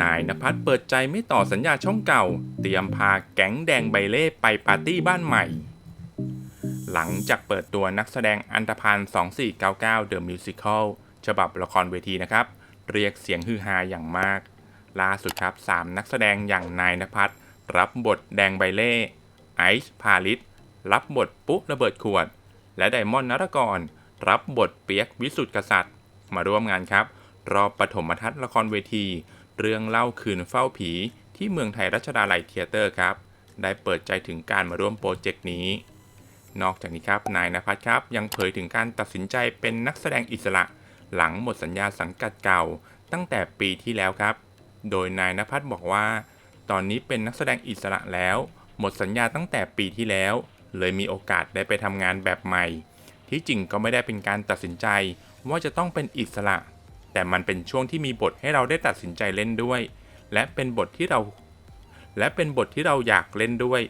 นายนภัสเปิดใจไม่ต่อสัญญาช่องเก่า เตรียมพาแก๊งแดงใบเล่ไปปาร์ตี้บ้านใหม่ หลังจากเปิดตัวนักแสดงอันธพาล2499 The Musical ฉบับละครเวทีนะครับ เรียกเสียงฮือฮาอย่างมาก ล่าสุดครับ 3 นักแสดงอย่างนายนภัสรับบทแดงใบเล่ไอซ์พาลิสรับบทปุ๊ระเบิดขวด และไดมอนด์นรกร รับบทเปียกวิสุทธิกษัตริย์ มาร่วมงานครับ รอบปฐมทัศน์ละครเวที เรื่องเล่าคืนเฝ้าผีที่เมืองไทยรัชดาลัยเทเตอร์ครับ ได้เปิดใจถึงการมาร่วมโปรเจกต์นี้ นอกจากนี้ครับ นายนภัสครับ ยังเผยถึงการตัดสินใจเป็นนักแสดงอิสระ หลังหมดสัญญาสังกัดเก่า ตั้งแต่ปีที่แล้วครับ โดยนายนภัสบอกว่า ตอนนี้เป็นนักแสดงอิสระแล้ว หมดสัญญาตั้งแต่ปีที่แล้ว เลยมีโอกาสได้ไปทำงานแบบใหม่ ที่จริงก็ไม่ได้เป็นการตัดสินใจว่าจะต้องเป็นอิสระ แต่มันเป็นช่วงที่มีบทให้เราได้ตัดสินใจเล่นด้วย และเป็นบทที่เรา และเป็นบทที่เราอยากเล่นด้วย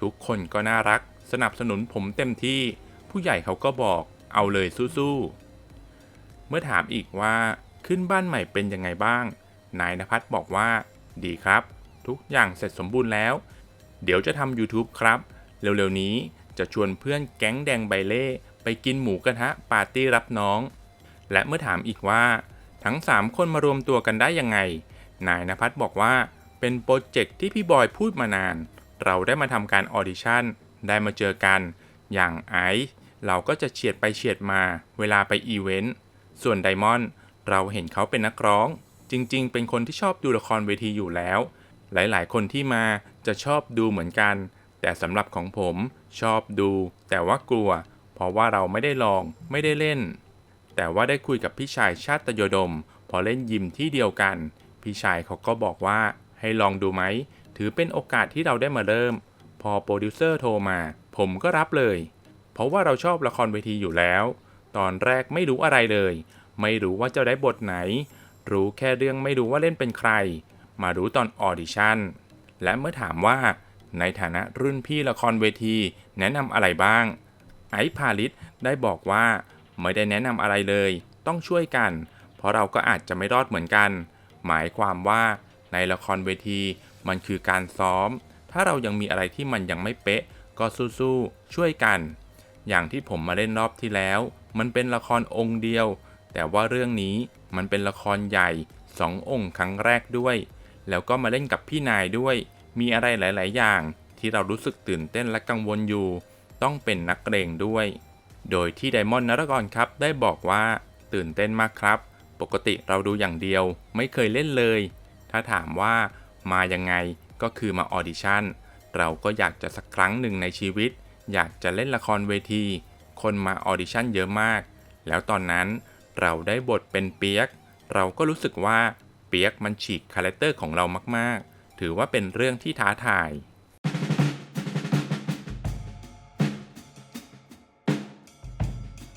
ทุกคนก็น่ารัก สนับสนุนผมเต็มที่ ผู้ใหญ่เขาก็บอกเอาเลยสู้ๆ เมื่อถามอีกว่าขึ้นบ้านใหม่เป็นยังไงบ้าง นายนภัสบอกว่า ดีครับ ทุกอย่างเสร็จสมบูรณ์แล้ว เดี๋ยวจะทำ YouTube ครับ เร็วๆนี้จะชวนเพื่อนแก๊งแดงใบเล่ ไปกินหมูกระทะปาร์ตี้รับน้อง และเมื่อถามอีกว่า ทั้ง 3 คนมารวมตัวกันได้ยังไง นายนภัสบอกว่า เป็นโปรเจกต์ที่พี่บอยพูดมานาน เราได้มาทำการออดิชั่น ได้มาเจอกัน อย่างไอซ์เราก็จะเฉียดไปเฉียดมา เวลาไปอีเวนต์ ส่วนไดมอนด์เราเห็นเขาเป็นนักร้อง จริง ๆ เป็นคนที่ชอบดูละครเวทีอยู่แล้ว หลายๆ คนที่มาจะชอบดูเหมือนกัน แต่สำหรับของผมชอบดู แต่ว่ากลัว เพราะว่าเราไม่ได้ลอง ไม่ได้เล่น แต่ว่าได้คุยกับพี่ชายชาติโยดม พอเล่นยิมที่เดียวกัน พี่ชายเขาก็บอกว่าให้ลองดูไหม ถือเป็นโอกาสที่เราได้มาเริ่ม พอโปรดิวเซอร์โทรมา ผมก็รับเลย เพราะว่าเราชอบละครเวทีอยู่แล้ว ตอนแรกไม่รู้อะไรเลย ไม่รู้ว่าจะได้บทไหน รู้แค่เรื่องไม่รู้ว่าเล่นเป็นใคร มารู้ตอนออดิชั่น และเมื่อถามว่า ในฐานะรุ่นพี่ละครเวที แนะนำอะไรบ้าง ไอพาลิสได้บอกว่า ไม่ได้แนะนำอะไรเลย ต้องช่วยกัน เพราะเราก็อาจจะไม่รอดเหมือนกัน หมายความว่าในละครเวทีมันคือการซ้อม ถ้าเรายังมีอะไรที่มันยังไม่เป๊ะ ก็สู้ๆช่วยกัน อย่างที่ผมมาเล่นรอบที่แล้ว มันเป็นละครองค์เดียว แต่ว่าเรื่องนี้มันเป็นละครใหญ่สององค์ครั้งแรกด้วย แล้วก็มาเล่นกับพี่นายด้วย มีอะไรหลาย ๆ อย่างที่เรารู้สึกตื่นเต้นและกังวลอยู่ ต้องเป็นนักเรงด้วย โดยที่ไดมอนด์นรกรครับได้บอกว่าตื่นเต้นมากครับ ปกติเราดูอย่างเดียวไม่เคยเล่นเลย ถ้าถามว่ามายังไงก็คือมาออดิชั่น เราก็อยากจะสักครั้งหนึ่งในชีวิต อยากจะเล่นละครเวที คนมาออดิชั่นเยอะมาก แล้วตอนนั้นเราได้บทเป็นเปียก เราก็รู้สึกว่าเปียกมันฉีกคาแรคเตอร์ของเรามากๆ ถือว่าเป็นเรื่องที่ท้าทาย